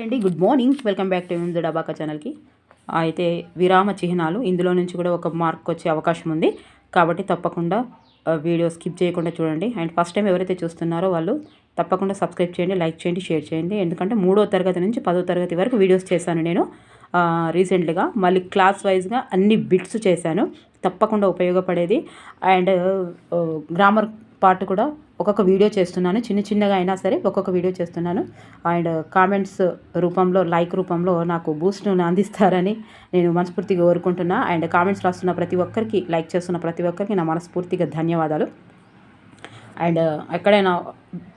Hi అండి good morning. Welcome back to the డబాకా ఛానల్కి. అయితే విరామ చిహ్నాలు ఇందులో నుంచి కూడా ఒక మార్క్ వచ్చే అవకాశం ఉంది. కాబట్టి తప్పకుండా వీడియో స్కిప్ చేయకుండా చూడండి. అండ్ ఫస్ట్ టైం ఎవరైతే చూస్తున్నారో వాళ్ళు తప్పకుండా సబ్స్క్రైబ్ చేయండి లైక్ చేయండి షేర్ చేయండి. ఎందుకంటే మూడో తరగతి నుంచి పదో తరగతి వరకు వీడియోస్ చేశాను నేను రీసెంట్గా. మళ్ళీ క్లాస్ వైజ్గా అన్ని బిట్స్ చేశాను. తప్పకుండా ఉపయోగపడేది. అండ్ గ్రామర్ పార్ట్ కూడా ఒక్కొక్క వీడియో చేస్తున్నాను. చిన్న చిన్నగా అయినా సరే ఒక్కొక్క వీడియో చేస్తున్నాను. అండ్ కామెంట్స్ రూపంలో లైక్ రూపంలో నాకు బూస్ట్ను అందిస్తారని నేను మనస్ఫూర్తిగా కోరుకుంటున్నా. అండ్ కామెంట్స్ రాస్తున్న ప్రతి ఒక్కరికి లైక్ చేస్తున్న ప్రతి ఒక్కరికి నా మనస్ఫూర్తిగా ధన్యవాదాలు. అండ్ ఎక్కడైనా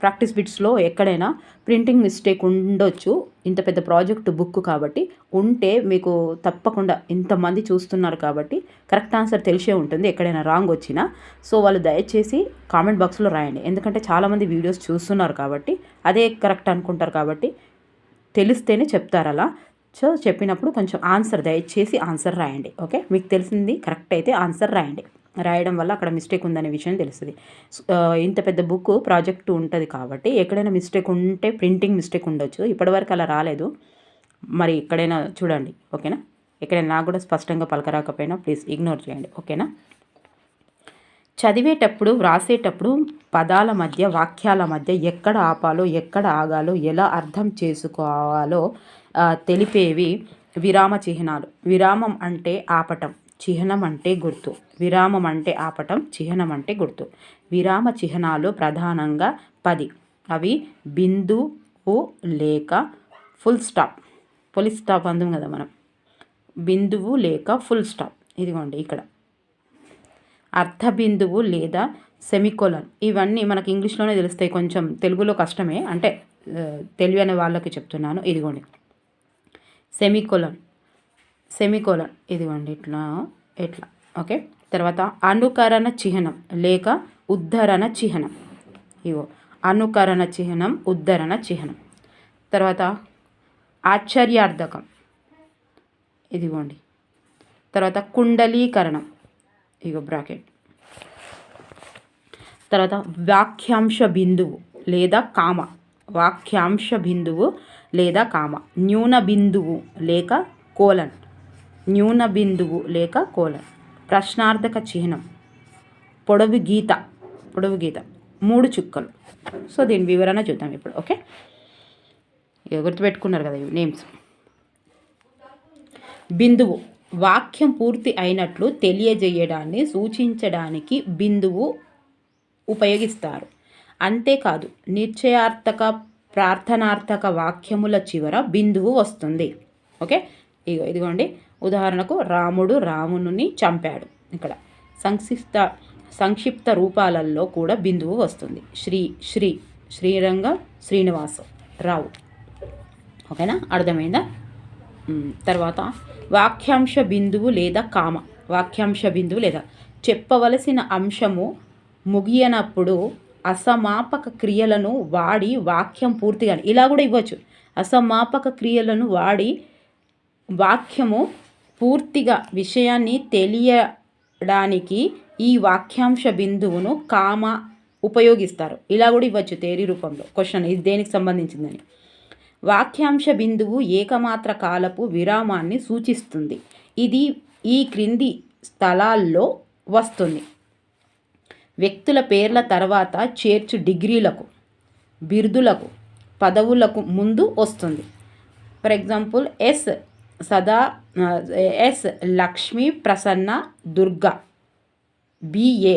ప్రాక్టీస్ బిట్స్లో ఎక్కడైనా ప్రింటింగ్ మిస్టేక్ ఉండొచ్చు. ఇంత పెద్ద ప్రాజెక్ట్ బుక్ కాబట్టి ఉంటే మీకు తప్పకుండా ఇంతమంది చూస్తున్నారు కాబట్టి కరెక్ట్ ఆన్సర్ తెలిసే ఉంటుంది ఎక్కడైనా రాంగ్ వచ్చినా. సో వాళ్ళు దయచేసి కామెంట్ బాక్స్లో రాయండి. ఎందుకంటే చాలామంది వీడియోస్ చూస్తున్నారు కాబట్టి అదే కరెక్ట్ అనుకుంటారు కాబట్టి తెలిస్తేనే చెప్తారు అలా. సో చెప్పినప్పుడు కొంచెం ఆన్సర్ దయచేసి ఆన్సర్ రాయండి. ఓకే? మీకు తెలిసింది కరెక్ట్ అయితే ఆన్సర్ రాయండి. రాయడం వల్ల అక్కడ మిస్టేక్ ఉందనే విషయం తెలుస్తుంది. ఇంత పెద్ద బుక్ ప్రాజెక్ట్ ఉంటుంది కాబట్టి ఎక్కడైనా మిస్టేక్ ఉంటే ప్రింటింగ్ మిస్టేక్ ఉండొచ్చు. ఇప్పటివరకు అలా రాలేదు. మరి ఎక్కడైనా చూడండి ఓకేనా? ఎక్కడైనా నాకు కూడా స్పష్టంగా పలకరాకపోయినా ప్లీజ్ ఇగ్నోర్ చేయండి ఓకేనా? చదివేటప్పుడు వ్రాసేటప్పుడు పదాల మధ్య వాక్యాల మధ్య ఎక్కడ ఆపాలో ఎక్కడ ఆగాలో ఎలా అర్థం చేసుకోవాలో తెలిపేవి విరామ చిహ్నాలు. విరామం అంటే ఆపటం. చిహ్నం అంటే గుర్తు. విరామం అంటే ఆపటం చిహ్నం అంటే గుర్తు. విరామ చిహ్నాలు ప్రధానంగా పది. అవి బిందువు లేక ఫుల్ స్టాప్. ఫుల్ స్టాప్ అందం కదా మనం. బిందువు లేక ఫుల్ స్టాప్. ఇదిగోండి ఇక్కడ. అర్థ బిందువు లేదా సెమికోలన్. ఇవన్నీ మనకి ఇంగ్లీష్లోనే తెలుస్తాయి. కొంచెం తెలుగులో కష్టమే. అంటే తెలివైన తెలియని వాళ్ళకి చెప్తున్నాను. ఇదిగోండి. సెమికోలన్. సెమికోలన్. ఇదిగోండి ఇట్లా ఇట్లా ఓకే? తర్వాత అనుకరణ చిహ్నం లేక ఉద్ధరణ చిహ్నం. ఇవో అనుకరణ చిహ్నం ఉద్ధరణ చిహ్నం. తర్వాత ఆశ్చర్యార్థకం. ఇదిగోండి. తర్వాత కుండలీకరణం. ఇగో బ్రాకెట్. తర్వాత వాక్యాంశ బిందువు లేదా కామ. వాక్యాంశ బిందువు లేదా కామ. న్యూన బిందువు లేక కోలన్. న్యూన బిందువు లేక కోలన్ ప్రశ్నార్థక చిహ్నం. పొడవు గీత. పొడవు గీత. మూడు చుక్కలు. సో దీని వివరణ చూద్దాం ఇప్పుడు ఓకే? ఇక గుర్తుపెట్టుకున్నారు కదా ఇవి నేమ్స్. బిందువు. వాక్యం పూర్తి అయినట్లు తెలియజేయడాన్ని సూచించడానికి బిందువు ఉపయోగిస్తారు. అంతేకాదు నిశ్చయార్థక ప్రార్థనార్థక వాక్యముల చివర బిందువు వస్తుంది. ఓకే? ఇగో ఇదిగోండి. ఉదాహరణకు రాముడు రాముని చంపాడు. ఇక్కడ సంక్షిప్త సంక్షిప్త రూపాలలో కూడా బిందువు వస్తుంది. శ్రీ శ్రీ శ్రీరంగ శ్రీనివాస. రావు. ఓకేనా? అర్థమైందా? తర్వాత వాక్యాంశ బిందువు లేదా కామ. వాక్యాంశ బిందువు లేదా. చెప్పవలసిన అంశము ముగియనప్పుడు అసమాపక క్రియలను వాడి వాక్యం పూర్తిగా ఇలా కూడా ఇవ్వచ్చు. అసమాపక క్రియలను వాడి వాక్యము పూర్తిగా విషయాన్ని తెలియడానికి ఈ వాక్యాంశ బిందువును కామ ఉపయోగిస్తారు. ఇలా కూడా ఇవ్వచ్చు తేరీ రూపంలో. క్వశ్చన్ ఇది దేనికి సంబంధించిందని. వాక్యాంశ బిందువు ఏకమాత్ర కాలపు విరామాన్ని సూచిస్తుంది. ఇది ఈ క్రింది స్థలాల్లో వస్తుంది. వ్యక్తుల పేర్ల తర్వాత చేర్చు డిగ్రీలకు బిరుదులకు పదవులకు ముందు వస్తుంది. For example S Sada S Lakshmi Prasanna Durga. BA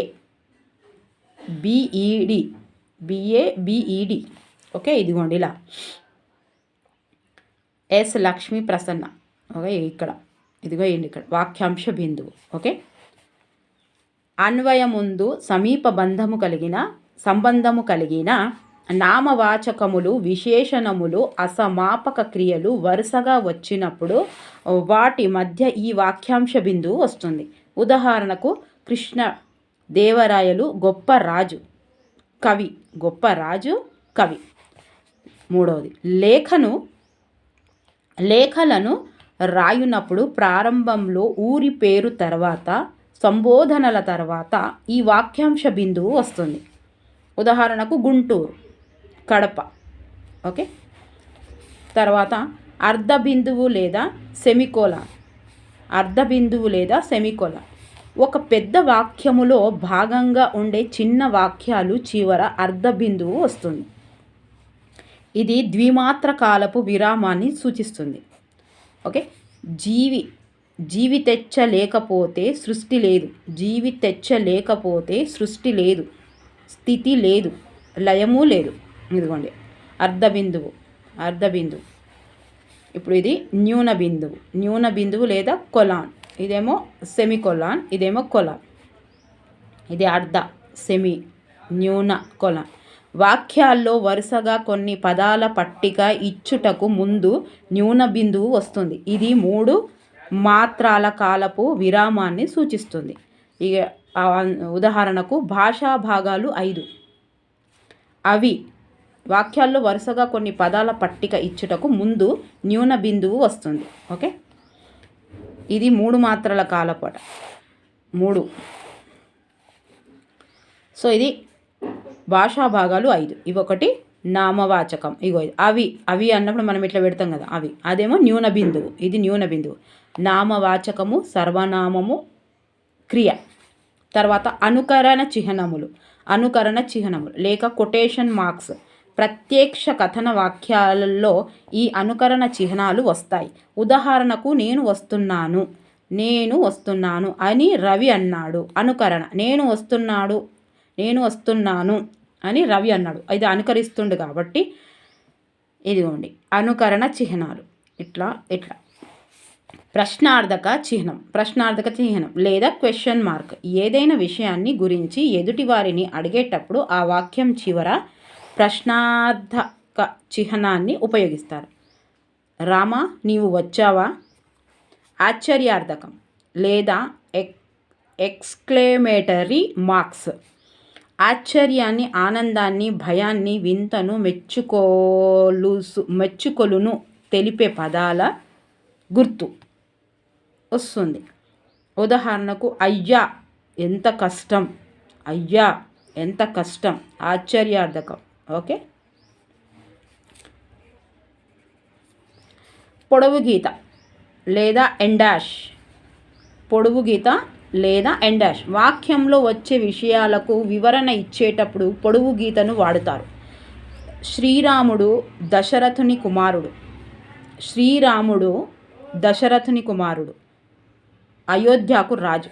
BEd BA BEd okay ఇదిగోండి ఇలా. ఎస్ లక్ష్మీ ప్రసన్న. ఓకే ఇక్కడ. ఇదిగో ఏంటి ఇక్కడ. వాక్యాంశ బిందువు. ఓకే. అన్వయముందు సమీప బంధము కలిగిన సంబంధము కలిగిన నామవాచకములు విశేషణములు అసమాపక క్రియలు వరుసగా వచ్చినప్పుడు వాటి మధ్య ఈ వాక్యాంశ బిందువు వస్తుంది. ఉదాహరణకు కృష్ణ దేవరాయలు గొప్ప రాజు కవి గొప్ప రాజు కవి. మూడవది లేఖను లేఖలను రాయునప్పుడు ప్రారంభంలో ఊరి పేరు తర్వాత సంబోధనల తర్వాత ఈ వాక్యాంశ బిందువు వస్తుంది. ఉదాహరణకు గుంటూరు. కడప. ఓకే? తర్వాత అర్ధ బిందువు లేదా సెమికోల. అర్ధ బిందువు లేదా సెమికోల. ఒక పెద్ద వాక్యములో భాగంగా ఉండే చిన్న వాక్యాలు చివర అర్ధ బిందువు వస్తుంది. ఇది ద్విమాత్ర కాలపు విరామాన్ని సూచిస్తుంది. ఓకే? జీవి జీవి తెచ్చలేకపోతే సృష్టి లేదు. జీవి తెచ్చలేకపోతే సృష్టి లేదు. స్థితి లేదు. లయము లేదు. ఇదిగోండి. అర్ధ బిందువు అర్ధ బిందువు ఇప్పుడు ఇది న్యూన బిందువు న్యూన బిందువు లేదా కొలాన్. ఇదేమో సెమి కొలాన్ ఇదేమో కొలాన్. ఇది అర్ధ సెమి న్యూన కొలాన్. వాక్యాల్లో వరుసగా కొన్ని పదాల పట్టిక ఇచ్చుటకు ముందు న్యూన బిందువు వస్తుంది. ఇది మూడు మాత్రాల కాలపు విరామాన్ని సూచిస్తుంది. ఇక ఉదాహరణకు భాషా భాగాలు ఐదు. అవి వాక్యాల్లో వరుసగా కొన్ని పదాల పట్టిక ఇచ్చుటకు ముందు న్యూన బిందువు వస్తుంది. ఓకే? ఇది మూడు మాత్రల కాలపట. మూడు. సో ఇది భాషా భాగాలు ఐదు. ఇవి ఒకటి నామవాచకం. ఇగో అవి అవి అన్నప్పుడు మనం ఇట్లా పెడతాం కదా అవి. అదేమో న్యూన బిందువు. ఇది న్యూన బిందువు. నామవాచకము సర్వనామము క్రియ. తర్వాత అనుకరణ చిహ్నములు. అనుకరణ చిహ్నములు. లేక కొటేషన్ మార్క్స్. ప్రత్యక్ష కథన వాక్యాలలో ఈ అనుకరణ చిహ్నాలు వస్తాయి. ఉదాహరణకు నేను వస్తున్నాను నేను వస్తున్నాను అని రవి అన్నాడు. అనుకరణ నేను వస్తున్నాడు నేను వస్తున్నాను అని రవి అన్నాడు. ఇది అనుకరిస్తుండు కాబట్టి ఇదిగోండి అనుకరణ చిహ్నాలు. ఇట్లా ఇట్లా. ప్రశ్నార్థక చిహ్నం ప్రశ్నార్థక చిహ్నం లేదా క్వశ్చన్ మార్క్ ఏదైనా విషయాన్ని గురించి ఎదుటి వారిని అడిగేటప్పుడు ఆ వాక్యం చివర ప్రశ్నార్థక చిహ్నాన్ని ఉపయోగిస్తారు. రామా నీవు వచ్చావా? ఆశ్చర్యార్థకం. లేదా ఎక్ ఎక్స్క్లేమేటరీ మార్క్స్. ఆశ్చర్యాన్ని ఆనందాన్ని భయాన్ని వింతను మెచ్చుకోలు మెచ్చుకొలును తెలిపే పదాల గుర్తు వస్తుంది. ఉదాహరణకు అయ్యా ఎంత కష్టం. అయ్యా ఎంత కష్టం. ఆశ్చర్యార్థకం. ఓకే. పొడవు గీత లేదా ఎండాష్ పొడవు గీత లేదా ఎండాష్ వాక్యంలో వచ్చే విషయాలకు వివరణ ఇచ్చేటప్పుడు పొడవు గీతను వాడుతారు. శ్రీరాముడు దశరథుని కుమారుడు. శ్రీరాముడు దశరథుని కుమారుడు. అయోధ్యకు రాజు.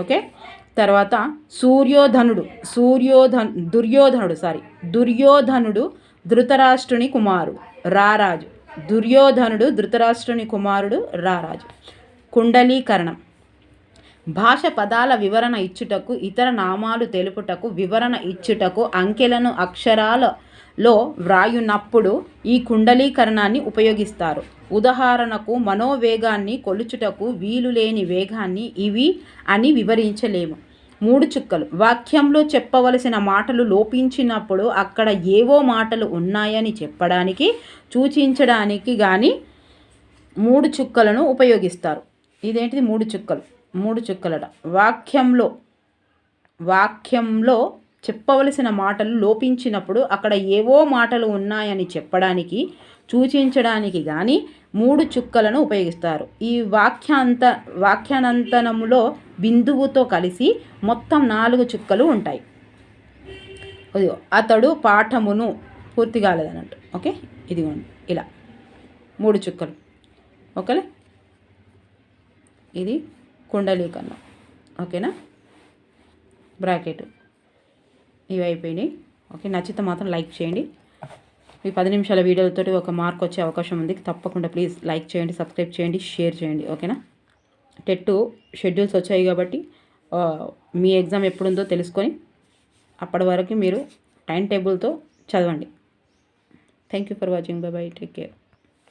ఓకే? తర్వాత సూర్యోధనుడు సూర్యోధన్ దుర్యోధనుడు సారీ దుర్యోధనుడు ధృతరాష్ట్రుని కుమారుడు రారాజు. దుర్యోధనుడు ధృతరాష్ట్రుని కుమారుడు రారాజు. కుండలీకరణం. భాష పదాల వివరణ ఇచ్చుటకు ఇతర నామాలు తెలుపుటకు వివరణ ఇచ్చుటకు అంకెలను అక్షరాలలో వ్రాయునప్పుడు ఈ కుండలీకరణాన్ని ఉపయోగిస్తారు. ఉదాహరణకు మనోవేగాన్ని కొలుచుటకు వీలు లేని వేగాన్ని ఇవి అని వివరించలేము. మూడు చుక్కలు. వాక్యంలో చెప్పవలసిన మాటలు లోపించినప్పుడు అక్కడ ఏవో మాటలు ఉన్నాయని చెప్పడానికి సూచించడానికి కానీ మూడు చుక్కలను ఉపయోగిస్తారు. ఇదేంటిది? మూడు చుక్కలు. మూడు చుక్కలట. వాక్యంలో వాక్యంలో చెప్పవలసిన మాటలు లోపించినప్పుడు అక్కడ ఏవో మాటలు ఉన్నాయని చెప్పడానికి సూచించడానికి కానీ మూడు చుక్కలను ఉపయోగిస్తారు. ఈ వాక్యాంత వాక్యానంతనములో బిందువుతో కలిసి మొత్తం నాలుగు చుక్కలు ఉంటాయి. అతడు పాఠమును పూర్తి కాలేదన్నట్టు. ఓకే? ఇది ఇలా. మూడు చుక్కలు. ఓకేలే ఇది కుండలీకరణం. ఓకేనా? బ్రాకెట్. ఇవి అయిపోయినాయి. ఓకే? నచ్చితే మాత్రం లైక్ చేయండి. ఈ పది నిమిషాల వీడియోలతో ఒక మార్క్ వచ్చే అవకాశం ఉంది. తప్పకుండా ప్లీజ్ లైక్ చేయండి సబ్స్క్రైబ్ చేయండి షేర్ చేయండి. ఓకేనా? టెట్ షెడ్యూల్స్ వచ్చాయి కాబట్టి మీ ఎగ్జామ్ ఎప్పుడుందో తెలుసుకొని అప్పటి వరకు మీరు టైం టేబుల్తో చదవండి. Thank you for watching bye bye take care